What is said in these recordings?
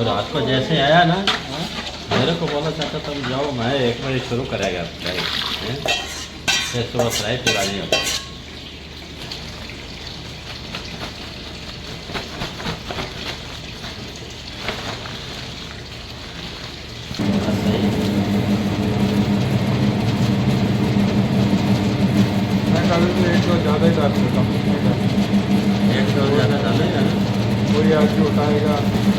और रात को जैसे आया ना मेरे को बोला चाहता तुम जाओ मैं एक बजे शुरू करेगा। फ्राई फिर सुबह फ्राई पूरा नहीं होता मैं कल से एक तो ज़्यादा ही 盛り上げ状態が。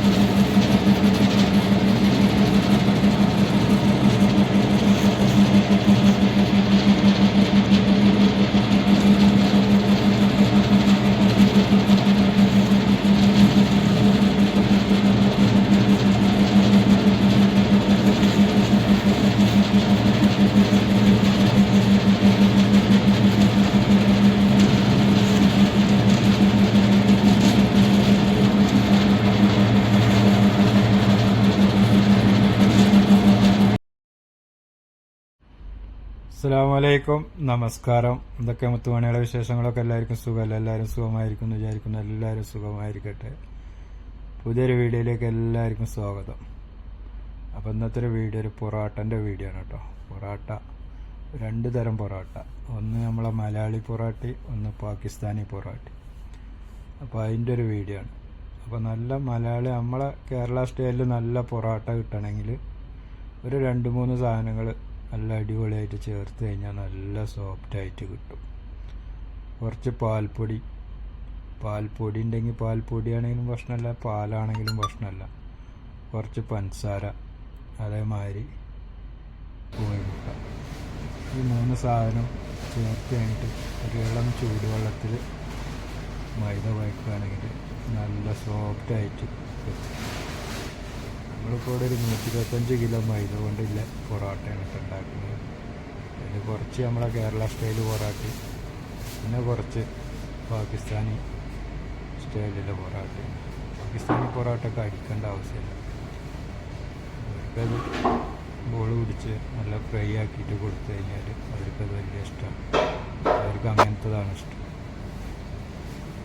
അസ്സാമലൈക്കും നമസ്കാരം. ഇതൊക്കെ മുത്തുമണിയുടെ വിശേഷങ്ങളൊക്കെ? എല്ലാവർക്കും സുഖമല്ല? എല്ലാവരും സുഖമായിരിക്കും വിചാരിക്കുന്നു. എല്ലാവരും സുഖമായിരിക്കട്ടെ. പുതിയൊരു വീഡിയോയിലേക്ക് എല്ലാവർക്കും സ്വാഗതം. അപ്പം ഇന്നത്തെ ഒരു വീഡിയോ ഒരു പൊറാട്ടന്റെ വീഡിയോ ആണ് കേട്ടോ. പൊറാട്ട. രണ്ട് തരം പൊറാട്ട. ഒന്ന് നമ്മളെ മലയാളി പൊറാട്ടി ഒന്ന് പാകിസ്ഥാനി പൊറാട്ടി. അപ്പോൾ അതിന്റെ ഒരു വീഡിയോ ആണ്. അപ്പോൾ നല്ല മലയാളി നമ്മളെ കേരള സ്റ്റൈലിൽ നല്ല പൊറാട്ട കിട്ടണമെങ്കിൽ ഒരു രണ്ട് മൂന്ന് സാധനങ്ങൾ നല്ല അടിപൊളിയായിട്ട് ചേർത്ത് കഴിഞ്ഞാൽ നല്ല സോഫ്റ്റായിട്ട് കിട്ടും. കുറച്ച് പാൽപ്പൊടി. പാൽപ്പൊടി ഉണ്ടെങ്കിൽ പാൽപ്പൊടിയാണെങ്കിലും പ്രശ്നമല്ല പാലാണെങ്കിലും പ്രശ്നമല്ല കുറച്ച് പഞ്ചസാര അതേമാതിരി കോഴിമുട്ട ഈ മൂന്ന് സാധനം ചേർത്ത് കഴിഞ്ഞിട്ട് ഒരു ഇളം ചൂടുവെള്ളത്തിൽ മൈദ വയ്ക്കുകയാണെങ്കിൽ നല്ല സോഫ്റ്റായിട്ട് കിട്ടും. നമ്മളിപ്പോൾ ഇവിടെ ഒരു നൂറ്റി ഇരുപത്തഞ്ച് കിലോ മൈദ കൊണ്ടില്ല പൊറോട്ടയാണ് ഉണ്ടാക്കുന്നത്. അതിൽ കുറച്ച് നമ്മളെ കേരള സ്റ്റൈൽ പൊറോട്ട പിന്നെ കുറച്ച് പാകിസ്ഥാനി സ്റ്റൈലിലെ പൊറോട്ട. പാകിസ്ഥാനി പൊറോട്ടയൊക്കെ അടിക്കേണ്ട ആവശ്യമില്ല. അവർക്കത് ബോൾ പിടിച്ച് നല്ല ഫ്രൈ ആക്കിയിട്ട് കൊടുത്തു കഴിഞ്ഞാൽ അവർക്കത് വലിയ ഇഷ്ടമാണ് അവർക്ക് അങ്ങനത്തതാണ് ഇഷ്ടം.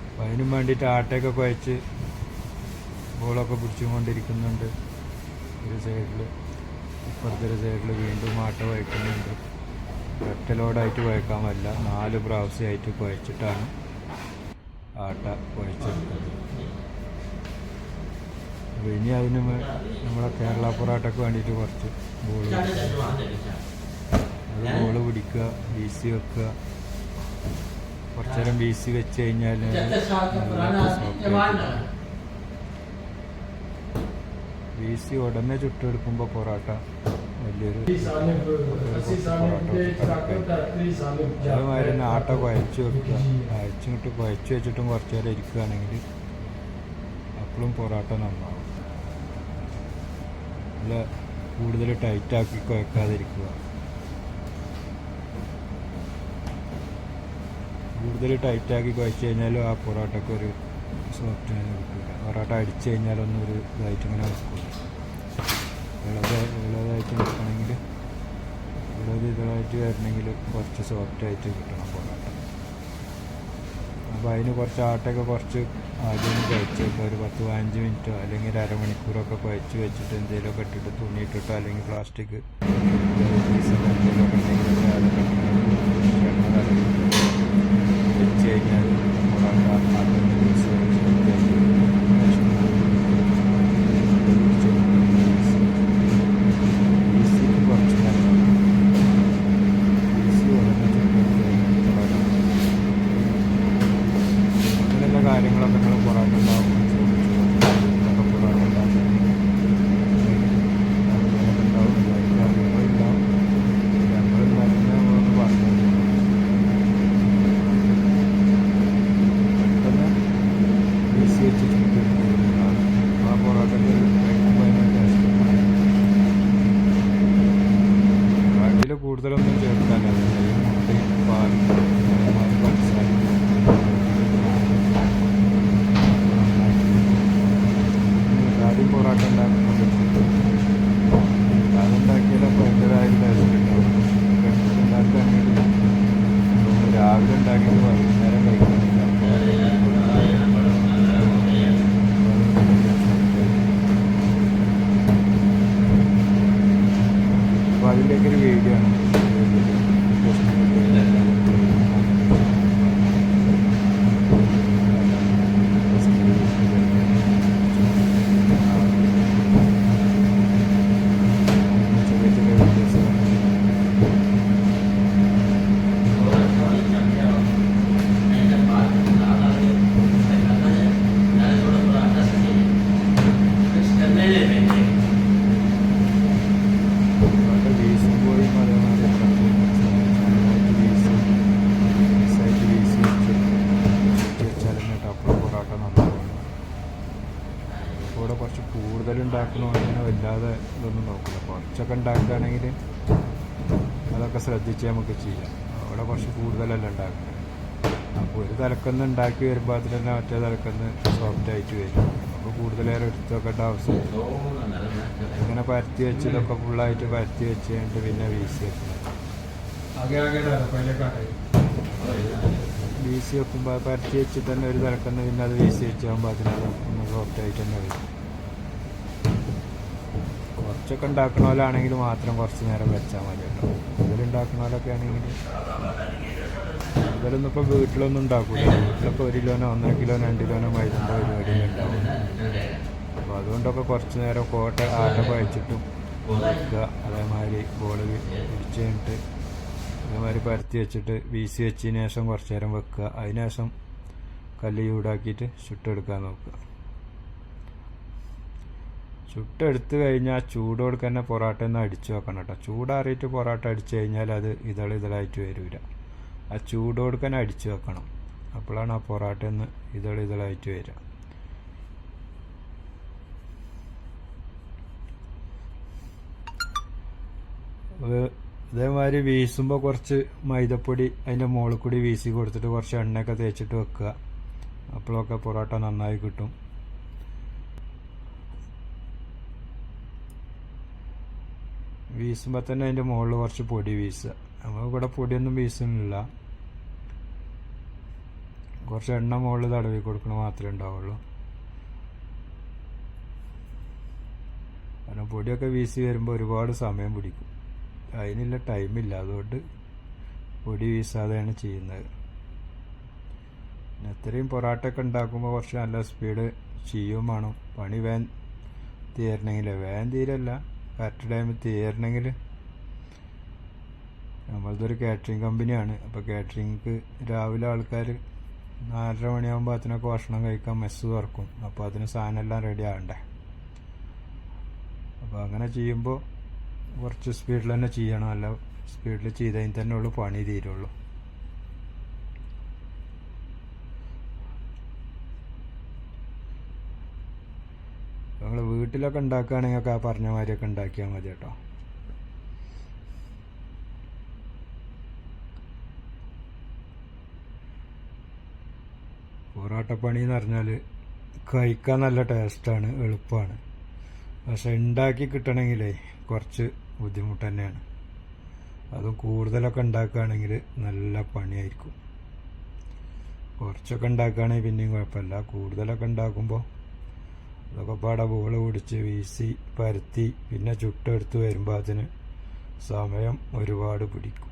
അപ്പം അതിനും വേണ്ടിയിട്ട് ആട്ടയൊക്കെ കുഴച്ച് ബോളൊക്കെ പിടിച്ചുകൊണ്ടിരിക്കുന്നുണ്ട് ഒരു സൈഡിൽ ഇപ്പുറത്തെ ഒരു സൈഡിൽ വീണ്ടും ആട്ട വയ്ക്കുന്നുണ്ട് ഒറ്റ ലോഡായിട്ട് കുഴക്കാൻ പറ്റില്ല. നാല് പ്രാവശ്യമായിട്ട് കുഴച്ചിട്ടാണ് ആട്ട കുഴച്ചെടുത്തത്. അപ്പോൾ ഇനി അതിന് നമ്മളെ കേരള പൊറാട്ടയ്ക്ക് വേണ്ടിയിട്ട് കുറച്ച് ബോൾ അത് ബോൾ പിടിക്കുക വീസി വെക്കുക. കുറച്ചു നേരം വീസി വെച്ച് കഴിഞ്ഞാൽ വീസി ഉടനെ ചുട്ടെടുക്കുമ്പോൾ പൊറോട്ട വലിയൊരു അതുമാതിരി തന്നെ ആട്ട കുഴച്ച് വെക്കുക. അയച്ചിട്ട് കുഴച്ച് വെച്ചിട്ടും കുറച്ച് നേരം ഇരിക്കുകയാണെങ്കിൽ അപ്പോഴും പൊറോട്ട നന്നാവും. നല്ല കൂടുതൽ ടൈറ്റാക്കി കുഴക്കാതിരിക്കുക. കൂടുതൽ ടൈറ്റാക്കി കുഴച്ച് കഴിഞ്ഞാലും ആ പൊറോട്ടയ്ക്ക് ഒരു സോഫ്റ്റ് കിട്ടില്ല പൊറോട്ട അടിച്ചു കഴിഞ്ഞാലൊന്നും ഒരു ഇതായിട്ട് ഇങ്ങനെ വെക്കില്ല ഇളത ഇളതായിട്ട് നിൽക്കണമെങ്കിൽ ഇളത് ഇതായിട്ട് വരണമെങ്കിൽ കുറച്ച് സോഫ്റ്റായിട്ട് കിട്ടണം പൊറോട്ട അപ്പോൾ അതിന് കുറച്ച് ആട്ടയൊക്കെ കുറച്ച് ആദ്യം കഴിച്ച് വെക്കുക ഒരു പത്ത് പതിനഞ്ച് മിനിറ്റോ അല്ലെങ്കിൽ ഒരു അരമണിക്കൂറൊക്കെ കുഴച്ച് വെച്ചിട്ട് എന്തെങ്കിലുമൊക്കെ ഇട്ടിട്ട് തുണി ഇട്ടിട്ടോ അല്ലെങ്കിൽ പ്ലാസ്റ്റിക് പീസൊക്കെ വെച്ച് കഴിഞ്ഞാൽ അതിലേക്ക് ഒരു വീഡിയോ ആണ് ഉണ്ടാക്കണമെങ്കിൽ വല്ലാതെ ഇതൊന്നും നോക്കില്ല കുറച്ചൊക്കെ ഉണ്ടാക്കുകയാണെങ്കിൽ അതൊക്കെ ശ്രദ്ധിച്ച് നമുക്ക് ചെയ്യാം. അവിടെ കുറച്ച് കൂടുതലല്ല ഉണ്ടാക്കുന്നത് അപ്പോൾ ഒരു തലക്കന്ന് ഉണ്ടാക്കി വരുമ്പോൾ അതിൽ തന്നെ മറ്റേ തലക്കന്ന് സോഫ്റ്റ് ആയിട്ട് വരും. അപ്പോൾ കൂടുതലേറെ എടുത്ത് വെക്കേണ്ട ആവശ്യം ഇങ്ങനെ പരത്തി വെച്ച് ഇതൊക്കെ ഫുള്ളായിട്ട് പരത്തി വെച്ച് കഴിഞ്ഞിട്ട് പിന്നെ വീശി വെക്കണം വീശി വെക്കുമ്പോൾ പരത്തി വെച്ച് തന്നെ ഒരു തലക്കന്ന് പിന്നെ അത് വീശി വെച്ചാകുമ്പോൾ അതിനകത്ത് ഒന്ന് സോഫ്റ്റ് ആയിട്ട് തന്നെ വരും. കുറച്ചൊക്കെ ഉണ്ടാക്കണ പോലാണെങ്കിൽ മാത്രം കുറച്ച് നേരം വെച്ചാൽ മതി കേട്ടോ. ഇതിലുണ്ടാക്കണ പോലൊക്കെ ആണെങ്കിൽ കൂടുതലൊന്നും ഇപ്പോൾ വീട്ടിലൊന്നും ഉണ്ടാക്കൂല. വീട്ടിലൊക്കെ ഒരു കിലോനോ ഒന്നര കിലോ രണ്ട് കിലോനോ മൈദന്റെ പരിപാടി ഉണ്ടാവും അപ്പോൾ അതുകൊണ്ടൊക്കെ കുറച്ച് നേരം കോട്ട ആട്ട കുഴച്ചിട്ടും അതേമാതിരി ബോൾ പിടിച്ച് കഴിഞ്ഞിട്ട് അതേമാതിരി പരത്തി വെച്ചിട്ട് വീശി വെച്ചതിന് ശേഷം കുറച്ച് നേരം വെക്കുക. അതിന് ശേഷം കല്ല് ചൂടാക്കിയിട്ട് ചുട്ടെടുക്കാൻ നോക്കുക. ചുട്ടെടുത്ത് കഴിഞ്ഞാൽ ചൂടോട് തന്നെ പൊറോട്ട ഒന്ന് അടിച്ചു വെക്കണം കേട്ടോ ചൂടാറിയിട്ട് പൊറോട്ട അടിച്ചു കഴിഞ്ഞാൽ അത് ഇതൾ ഇതളായിട്ട് വരില്ല ആ ചൂടോട് തന്നെ അടിച്ചു വെക്കണം. അപ്പോഴാണ് ആ പൊറോട്ട ഒന്ന് ഇതൾ ഇതളായിട്ട് വരിക ഇതേമാതിരി വീശുമ്പോൾ കുറച്ച് മൈദപ്പൊടി അതിന്റെ മുകളിൽ കൂടി വീശി കൊടുത്തിട്ട് കുറച്ച് എണ്ണയൊക്കെ തേച്ചിട്ട് വെക്കുക. അപ്പോഴൊക്കെ പൊറോട്ട നന്നായി കിട്ടും. വീശുമ്പോൾ തന്നെ അതിന്റെ മുകളിൽ കുറച്ച് പൊടി വീശുക. നമ്മൾ ഇവിടെ പൊടിയൊന്നും വീസുന്നില്ല കുറച്ച് എണ്ണ മുകളിൽ തടവി കൊടുക്കണ മാത്രമേ ഉണ്ടാവുള്ളൂ. കാരണം പൊടിയൊക്കെ വീശി വരുമ്പോൾ ഒരുപാട് സമയം പിടിക്കും. അതിനുള്ള ടൈമില്ല അതുകൊണ്ട് പൊടി വീശാതെയാണ് ചെയ്യുന്നത്. പിന്നെ ഇത്രയും പൊറാട്ട ഒക്കെ ഉണ്ടാക്കുമ്പോൾ കുറച്ച് നല്ല സ്പീഡ് ചെയ്യും പണി വേൻ തീരണമെങ്കിൽ വേൻ തീരല്ല. കറക്റ്റ് ടൈമിൽ തീരണമെങ്കിൽ നമ്മളതൊരു കാറ്ററിംഗ് കമ്പനിയാണ് അപ്പോൾ കാറ്ററിംഗ് രാവിലെ ആൾക്കാർ നാലര മണിയാകുമ്പോൾ അതിനൊക്കെ ഭക്ഷണം കഴിക്കാൻ മെസ്സ് തുറക്കും. അപ്പോൾ അതിന് സാധനം എല്ലാം റെഡി ആകണ്ടേ. അപ്പോൾ അങ്ങനെ ചെയ്യുമ്പോൾ കുറച്ച് സ്പീഡിൽ തന്നെ ചെയ്യണം. അല്ല സ്പീഡിൽ ചെയ്തതിന് തന്നെ ഉള്ളൂ പണി തീരുള്ളൂ. വീട്ടിലൊക്കെ ഉണ്ടാക്കുകയാണെങ്കിൽ ഒക്കെ ആ പറഞ്ഞ മാതിരിയൊക്കെ ഉണ്ടാക്കിയാൽ മതി കേട്ടോ. പൊറോട്ടപ്പണി എന്ന് പറഞ്ഞാൽ കഴിക്കാൻ നല്ല ടേസ്റ്റാണ് എളുപ്പമാണ്. പക്ഷെ ഉണ്ടാക്കി കിട്ടണമെങ്കിലേ കുറച്ച് ബുദ്ധിമുട്ട് തന്നെയാണ്. അതും കൂടുതലൊക്കെ ഉണ്ടാക്കുകയാണെങ്കിൽ നല്ല പണിയായിരിക്കും. കുറച്ചൊക്കെ ഉണ്ടാക്കുകയാണെങ്കിൽ പിന്നെയും കുഴപ്പമില്ല. കൂടുതലൊക്കെ ഉണ്ടാക്കുമ്പോൾ അതൊക്കെ പാടെ ബോൾ പിടിച്ച് വീശി പരത്തി പിന്നെ ചുട്ടെടുത്ത് വരുമ്പോൾ അതിന് സമയം ഒരുപാട് പിടിക്കും.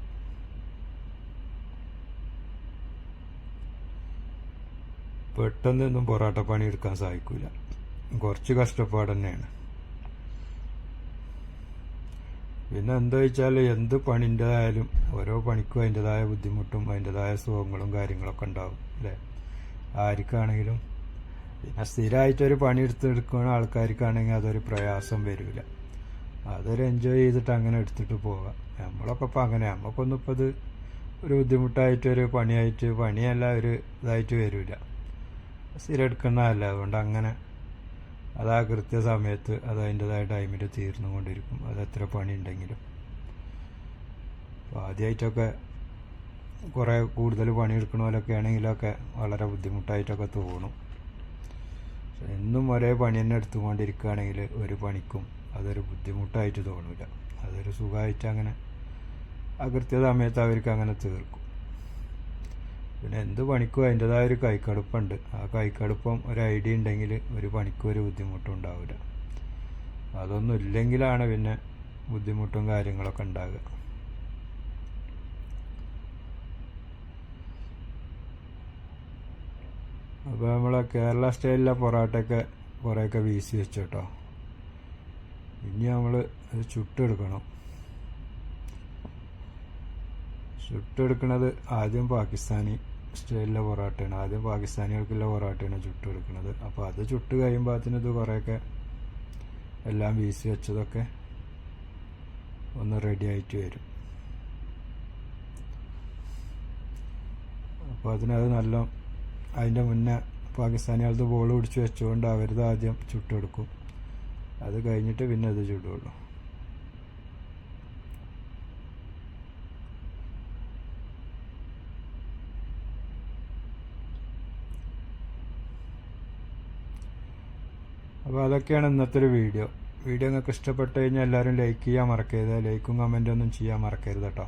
പെട്ടെന്നൊന്നും പൊറാട്ട പണി എടുക്കാൻ സാധിക്കില്ല കുറച്ച് കഷ്ടപ്പാട് തന്നെയാണ്. പിന്നെ എന്താ വെച്ചാൽ എന്ത് പണിന്റെതായാലും ഓരോ പണിക്കും അതിന്റെതായ ബുദ്ധിമുട്ടും അതിന്റെതായ സുഖങ്ങളും കാര്യങ്ങളൊക്കെ ഉണ്ടാവും അല്ലേ? ആർക്കാണെങ്കിലും പിന്നെ സ്ഥിരമായിട്ടൊരു പണി എടുത്തെടുക്കുന്ന ആൾക്കാർക്കാണെങ്കിൽ അതൊരു പ്രയാസം വരില്ല അതൊരു എൻജോയ് ചെയ്തിട്ട് അങ്ങനെ എടുത്തിട്ട് പോകാം നമ്മളൊക്കെ ഇപ്പം അങ്ങനെ. നമുക്കൊന്നും ഇപ്പോൾ ഇത് ഒരു ബുദ്ധിമുട്ടായിട്ടൊരു പണിയായിട്ട് പണിയല്ല ഒരു ഇതായിട്ട് വരില്ല സ്ഥിരം എടുക്കുന്നതല്ല അതുകൊണ്ട് അങ്ങനെ അത് ആ കൃത്യസമയത്ത് അത് അതിന്റെതായ ടൈമിൽ തീർന്നുകൊണ്ടിരിക്കും അത് എത്ര പണി ഉണ്ടെങ്കിലും അപ്പോൾ ആദ്യമായിട്ടൊക്കെ കുറേ കൂടുതൽ പണിയെടുക്കണ പോലൊക്കെ ആണെങ്കിലൊക്കെ വളരെ ബുദ്ധിമുട്ടായിട്ടൊക്കെ തോന്നും. എന്നും ഒരേ പണി തന്നെ എടുത്തുകൊണ്ടിരിക്കുകയാണെങ്കിൽ ഒരു പണിക്കും അതൊരു ബുദ്ധിമുട്ടായിട്ട് തോന്നില്ല അതൊരു സുഖമായിട്ട് അങ്ങനെ അകൃത്യ സമയത്ത് അവർക്ക് അങ്ങനെ തീർക്കും. പിന്നെ എന്ത് പണിക്കും അതിന്റെതായ ഒരു കൈക്കടുപ്പുണ്ട്. ആ കൈക്കടുപ്പം ഒരു ഐഡിയ ഉണ്ടെങ്കിൽ ഒരു പണിക്കും ഒരു ബുദ്ധിമുട്ടും ഉണ്ടാവില്ല. അതൊന്നും ഇല്ലെങ്കിലാണ് പിന്നെ ബുദ്ധിമുട്ടും കാര്യങ്ങളൊക്കെ ഉണ്ടാകുക അപ്പോൾ നമ്മളെ കേരള സ്റ്റൈലിലെ പൊറോട്ടയൊക്കെ കുറേയൊക്കെ വീശി വെച്ചു കേട്ടോ ഇനി നമ്മൾ ചുട്ടെടുക്കണം. ചുട്ടെടുക്കണത് ആദ്യം പാകിസ്ഥാനി സ്റ്റൈലിലെ പൊറോട്ടയാണ്. ആദ്യം പാകിസ്ഥാനികൾക്കുള്ള പൊറോട്ടയാണ് ചുട്ടെടുക്കുന്നത് അപ്പോൾ അത് ചുട്ട് കഴിയുമ്പോൾ ഇത് കുറേയൊക്കെ എല്ലാം വീശി വെച്ചതൊക്കെ ഒന്ന് റെഡി ആയിട്ട് വരും. അപ്പോൾ അതിനത് നല്ല അതിന്റെ മുന്നേ പാകിസ്ഥാനികളത് ബോൾ പിടിച്ച് വെച്ചുകൊണ്ട് അവരത് ആദ്യം ചുട്ടെടുക്കും. അത് കഴിഞ്ഞിട്ട് പിന്നെ അത് ചുടുള്ളൂ. അപ്പോൾ അതൊക്കെയാണ് ഇന്നത്തെ ഒരു വീഡിയോ. വീഡിയോ നിങ്ങൾക്ക് ഇഷ്ടപ്പെട്ട് കഴിഞ്ഞാൽ എല്ലാവരും ലൈക്ക് ചെയ്യാൻ മറക്കരുത്. ലൈക്കും കമന്റും ഒന്നും ചെയ്യാൻ മറക്കരുത് കേട്ടോ.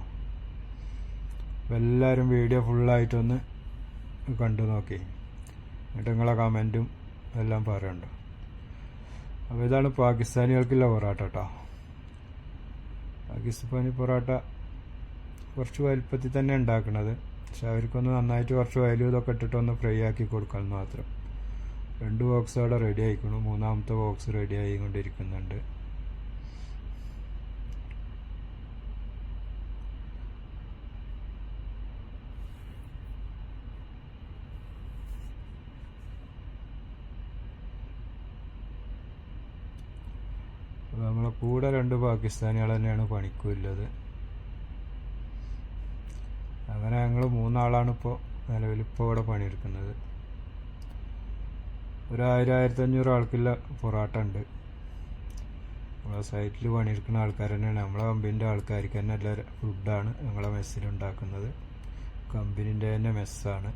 അപ്പോൾ എല്ലാവരും വീഡിയോ ഫുള്ളായിട്ടൊന്ന് കണ്ടു നോക്കി. എന്നിട്ട് നിങ്ങളെ കമന്റും എല്ലാം പറയുന്നുണ്ട്. അപ്പോൾ ഇതാണ് പാകിസ്ഥാനികൾക്കുള്ള പൊറാട്ട കേട്ടോ. പാകിസ്ഥാനി പൊറാട്ട കുറച്ച് വലുപ്പത്തിൽ തന്നെ ഉണ്ടാക്കുന്നത് പക്ഷെ അവർക്കൊന്ന് നന്നായിട്ട് കുറച്ച് വയലും ഇതൊക്കെ ഇട്ടിട്ടൊന്ന് ഫ്രൈ ആക്കി കൊടുക്കണം മാത്രം. രണ്ട് ബോക്സ് അവിടെ റെഡി ആയിക്കണു. മൂന്നാമത്തെ ബോക്സ് റെഡി ആയിക്കൊണ്ടിരിക്കുന്നുണ്ട് അപ്പോൾ നമ്മളെ കൂടെ രണ്ട് പാകിസ്ഥാനികൾ തന്നെയാണ് പണിക്കുള്ളത്. അങ്ങനെ ഞങ്ങൾ മൂന്നാളാണ് ഇപ്പോൾ നിലവിൽ ഇപ്പോൾ ഇവിടെ പണിയെടുക്കുന്നത്. ഒരു ആയിരം ആയിരത്തി അഞ്ഞൂറ് ആൾക്കുള്ള പൊറാട്ട ഉണ്ട് നമ്മളെ സൈറ്റിൽ പണിയെടുക്കുന്ന ആൾക്കാർ തന്നെയാണ്. നമ്മളെ കമ്പനീന്റെ ആൾക്കാർക്ക് തന്നെ എല്ലാ ഫുഡാണ് ഞങ്ങളെ മെസ്സിൽ ഉണ്ടാക്കുന്നത്. കമ്പനീന്റെ തന്നെ മെസ്സാണ്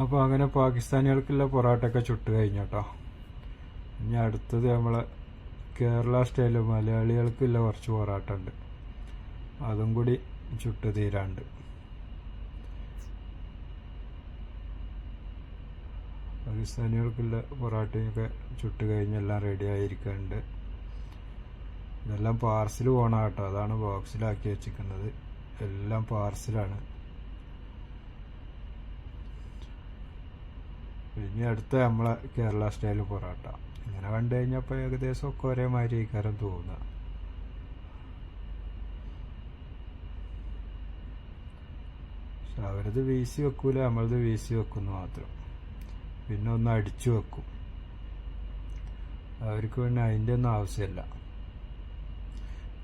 അപ്പോൾ അങ്ങനെ പാകിസ്ഥാനികൾക്കുള്ള പൊറോട്ടയൊക്കെ ചുട്ട് കഴിഞ്ഞു ഇനി അടുത്തത് നമ്മളെ കേരള സ്റ്റൈൽ മലയാളികൾക്കുള്ള കുറച്ച് പൊറോട്ട ഉണ്ട് അതും കൂടി ചുട്ട് തീരാണ്ട്. പാകിസ്ഥാനികൾക്കുള്ള പൊറാട്ടയൊക്കെ ചുട്ട് കഴിഞ്ഞെല്ലാം റെഡി ആയിരിക്കുന്നുണ്ട് ഇതെല്ലാം പാർസൽ പോകണം കേട്ടോ. അതാണ് ബോക്സിലാക്കി വെച്ചിരിക്കുന്നത്. എല്ലാം പാർസലാണ് ഇനി അടുത്ത നമ്മളെ കേരള സ്റ്റൈൽ പൊറോട്ട. ഇങ്ങനെ കണ്ടു കഴിഞ്ഞപ്പോൾ ഏകദേശം ഒക്കെ ഒരേ മാതിരി ഇക്കാരം തോന്നുക. പക്ഷെ അവരത് വീശി വെക്കൂല നമ്മളത് വീശി വെക്കുന്നു മാത്രം. പിന്നെ ഒന്ന് അടിച്ചു വെക്കും. അവർക്ക് പിന്നെ അതിന്റെ ഒന്നും ആവശ്യമില്ല.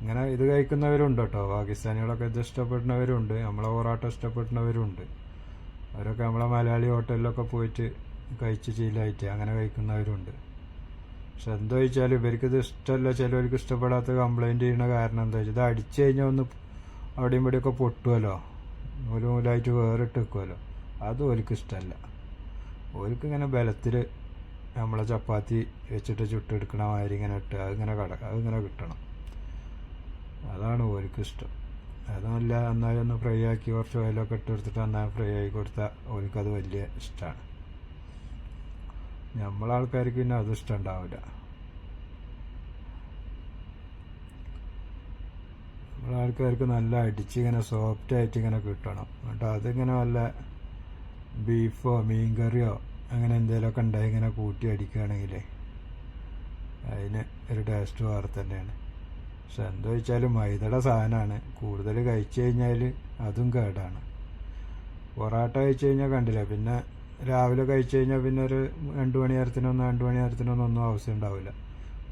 ഇങ്ങനെ ഇത് കഴിക്കുന്നവരുണ്ട് കേട്ടോ. പാകിസ്ഥാനികളൊക്കെ ഇത് ഇഷ്ടപ്പെടുന്നവരുണ്ട്. നമ്മളെ പൊറോട്ട ഇഷ്ടപ്പെടുന്നവരുണ്ട്. അവരൊക്കെ നമ്മളെ മലയാളി ഹോട്ടലിലൊക്കെ പോയിട്ട് കഴിച്ച് ശീലമായിട്ട് അങ്ങനെ കഴിക്കുന്നവരുണ്ട്. പക്ഷെ എന്താ വെച്ചാൽ ഇവർക്ക് ഇത് ഇഷ്ടമല്ല ചിലവർക്ക് ഇഷ്ടപ്പെടാത്ത കംപ്ലൈന്റ് ചെയ്യുന്ന കാരണം എന്താ വെച്ചാൽ ഇത് അടിച്ചു കഴിഞ്ഞാൽ ഒന്ന് അവിടെയും ഇവിടെയൊക്കെ പൊട്ടുമല്ലോ ഒരു വേറിട്ട് വെക്കുമല്ലോ അത് ഓർക്ക് ഇഷ്ടമല്ല. ഓർക്ക് ഇങ്ങനെ ബലത്തിൽ നമ്മളെ ചപ്പാത്തി വെച്ചിട്ട് ചുട്ടെടുക്കണ മാതിരി ഇങ്ങനെ ഇട്ട് അതിങ്ങനെ കട അതിങ്ങനെ കിട്ടണം. അതാണ് ഓർക്ക് ഇഷ്ടം. അതല്ല എന്നാലും ഒന്ന് ഫ്രൈ ആക്കി കുറച്ച് ഓയിലൊക്കെ ഇട്ട് കൊടുത്തിട്ട് നന്നായി ഫ്രൈ ആക്കി കൊടുത്താൽ ഓലിക്കത് വലിയ ഇഷ്ടമാണ് നമ്മളെ ആൾക്കാർക്ക് പിന്നെ അത് ഇഷ്ടം ഉണ്ടാവില്ല നമ്മളാൾക്കാർക്ക് നല്ല അടിച്ച് ഇങ്ങനെ സോഫ്റ്റ് ആയിട്ട് ഇങ്ങനെ കിട്ടണം. എന്നിട്ട് അതിങ്ങനെ വല്ല ബീഫോ മീൻകറിയോ അങ്ങനെ എന്തെങ്കിലുമൊക്കെ ഉണ്ടായി ഇങ്ങനെ കൂട്ടി അടിക്കുകയാണെങ്കിൽ അതിന് ഒരു ടേസ്റ്റ് വേറെ തന്നെയാണ്. പക്ഷെ എന്താ വെച്ചാൽ മൈദയുടെ സാധനമാണ്. കൂടുതൽ കഴിച്ചു കഴിഞ്ഞാൽ അതും കേടാണ്. പൊറാട്ട കഴിച്ചു കഴിഞ്ഞാൽ കണ്ടില്ല? പിന്നെ രാവിലെ കഴിച്ചു കഴിഞ്ഞാൽ പിന്നെ ഒരു രണ്ട് മണി നേരത്തിനൊന്നും രണ്ട് മണി നേരത്തിനൊന്നും ഒന്നും ആവശ്യം ഉണ്ടാവില്ല.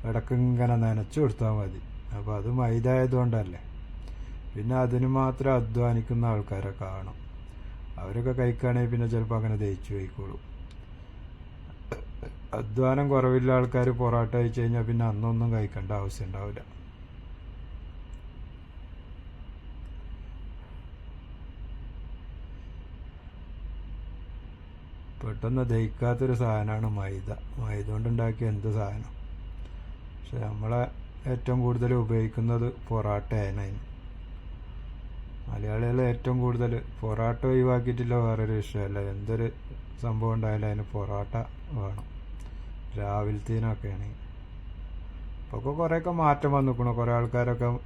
ഇടയ്ക്ക് ഇങ്ങനെ നനച്ചു കൊടുത്താൽ മതി. അപ്പോൾ അത് മൈദ ആയതുകൊണ്ടല്ലേ പിന്നെ അതിന് മാത്രം അധ്വാനിക്കുന്ന ആൾക്കാരെ കാണും. അവരൊക്കെ കഴിക്കുകയാണെങ്കിൽ പിന്നെ ചിലപ്പോൾ അങ്ങനെ ദഹിച്ചു കഴിക്കോളും അധ്വാനം കുറവില്ല ആൾക്കാർ പൊറോട്ട കഴിച്ചു കഴിഞ്ഞാൽ പിന്നെ അന്നൊന്നും കഴിക്കേണ്ട ആവശ്യം ഉണ്ടാവില്ല. പെട്ടെന്ന് ദഹിക്കാത്തൊരു സാധനമാണ് മൈദ. മൈദ കൊണ്ടുണ്ടാക്കിയ എന്ത് സാധനം? പക്ഷെ നമ്മളെ ഏറ്റവും കൂടുതൽ ഉപയോഗിക്കുന്നത് പൊറാട്ടയാണ് അതിന് മലയാളികൾ ഏറ്റവും കൂടുതൽ പൊറാട്ട ഒഴിവാക്കിയിട്ടില്ല വേറൊരു വിഷയമല്ല. എന്തൊരു സംഭവം ഉണ്ടായാലും അതിന് പൊറാട്ട വേണം. രാവിലത്തേനൊക്കെയാണ്. ഇപ്പോൾ കുറേയൊക്കെ മാറ്റം വന്നിക്കണു. കുറേ ആൾക്കാരൊക്കെ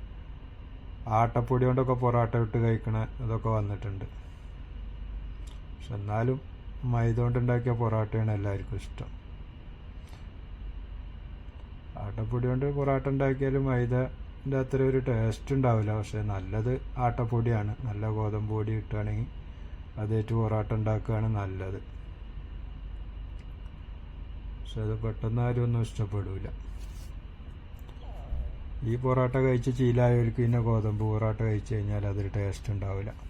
ആട്ടപ്പൊടി കൊണ്ടൊക്കെ പൊറാട്ട ഇട്ട് കഴിക്കണ ഇതൊക്കെ വന്നിട്ടുണ്ട്. പക്ഷെ എന്നാലും മൈദ കൊണ്ടുണ്ടാക്കിയ പൊറോട്ടയാണ് എല്ലാവർക്കും ഇഷ്ടം. ആട്ടപ്പൊടി കൊണ്ട് പൊറോട്ട ഉണ്ടാക്കിയാലും മൈദന്റെ അത്ര ഒരു ടേസ്റ്റ് ഉണ്ടാവില്ല. പക്ഷെ നല്ലത് ആട്ടപ്പൊടിയാണ്. നല്ല ഗോതമ്പ് പൊടി കിട്ടുകയാണെങ്കിൽ അതേറ്റ് പൊറോട്ട ഉണ്ടാക്കുകയാണ് നല്ലത്. പക്ഷെ അത് പെട്ടെന്ന് ആരും ഒന്നും ഇഷ്ടപ്പെടില്ല ഈ പൊറോട്ട കഴിച്ച് ചീലായവർക്ക് പിന്നെ ഗോതമ്പ് പൊറോട്ട കഴിച്ച് കഴിഞ്ഞാൽ അതൊരു ടേസ്റ്റ് ഉണ്ടാവില്ല.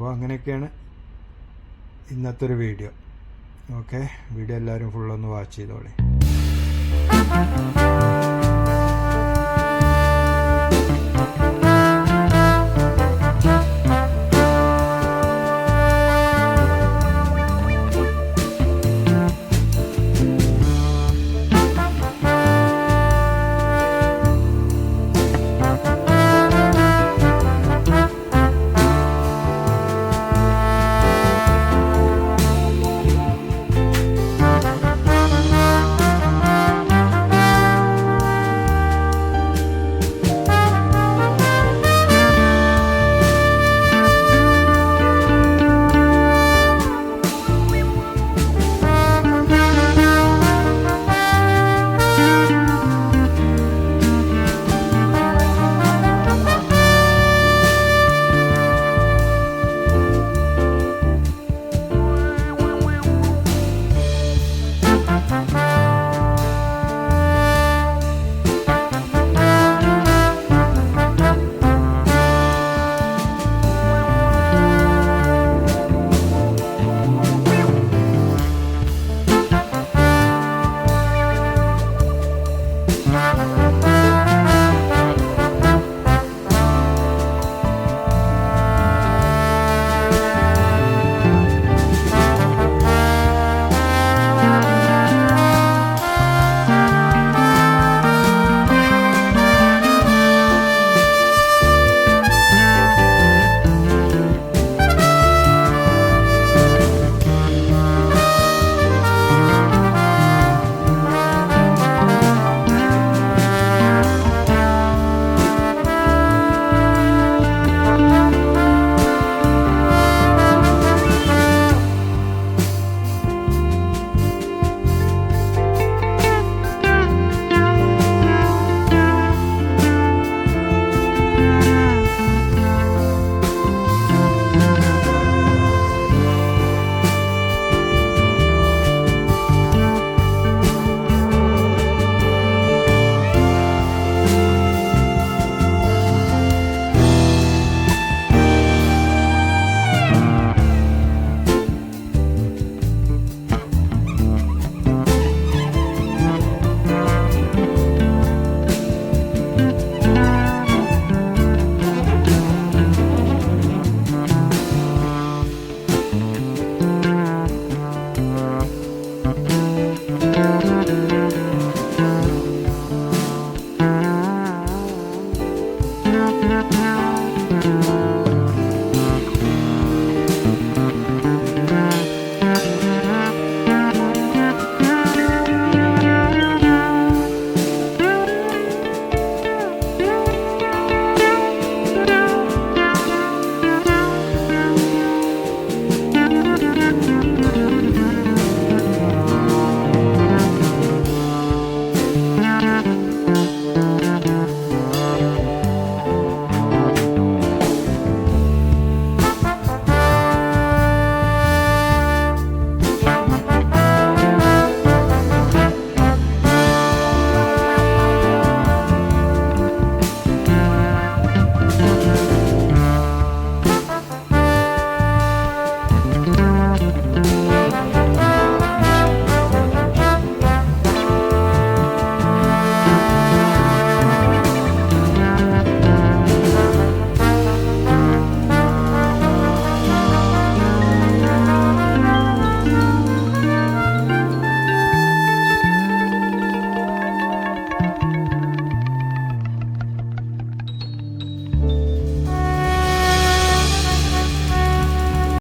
അപ്പോൾ അങ്ങനെയൊക്കെയാണ് ഇന്നത്തെ ഒരു വീഡിയോ. ഓക്കെ? വീഡിയോ എല്ലാവരും ഫുള്ളൊന്ന് വാച്ച് ചെയ്തോളി.